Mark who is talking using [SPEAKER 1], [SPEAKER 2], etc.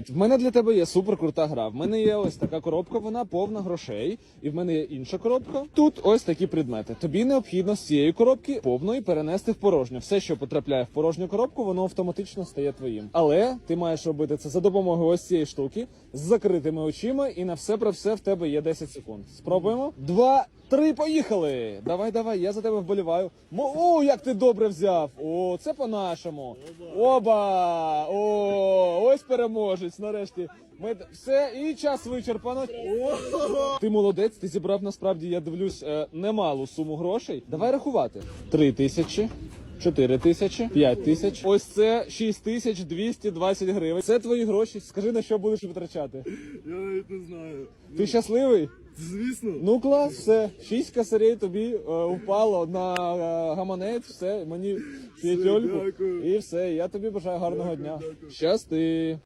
[SPEAKER 1] В мене для тебе є супер крута гра. В мене є ось така коробка, вона повна грошей, і в мене є інша коробка. Тут ось такі предмети. Тобі необхідно з цієї коробки повної перенести в порожню. Все, що потрапляє в порожню коробку, воно автоматично стає твоїм. Але ти маєш робити це за допомогою ось цієї штуки з закритими очима, і на все про все в тебе є 10 секунд. Спробуємо. Два, три, поїхали! Давай, давай, я за тебе вболіваю. О, як ти добре взяв! О, це по-нашому. Оба! О, ось переможець. Нарешті. Ми все і час вичерпано. Ти молодець, ти зібрав насправді, я дивлюсь, е, немалу суму грошей. Давай рахувати. Три тисячі. Чотири тисячі, п'ять тисяч. Ось це шість тисяч 220 гривень. Це твої гроші. Скажи, на що будеш витрачати.
[SPEAKER 2] Я навіть не знаю.
[SPEAKER 1] Ти щасливий?
[SPEAKER 2] Звісно.
[SPEAKER 1] Ну клас, все. Шість косарей тобі е, упало на е, гаманець, все, мені п'ятьольку.
[SPEAKER 2] дякую.
[SPEAKER 1] І все. Я тобі бажаю гарного дня. Щасти.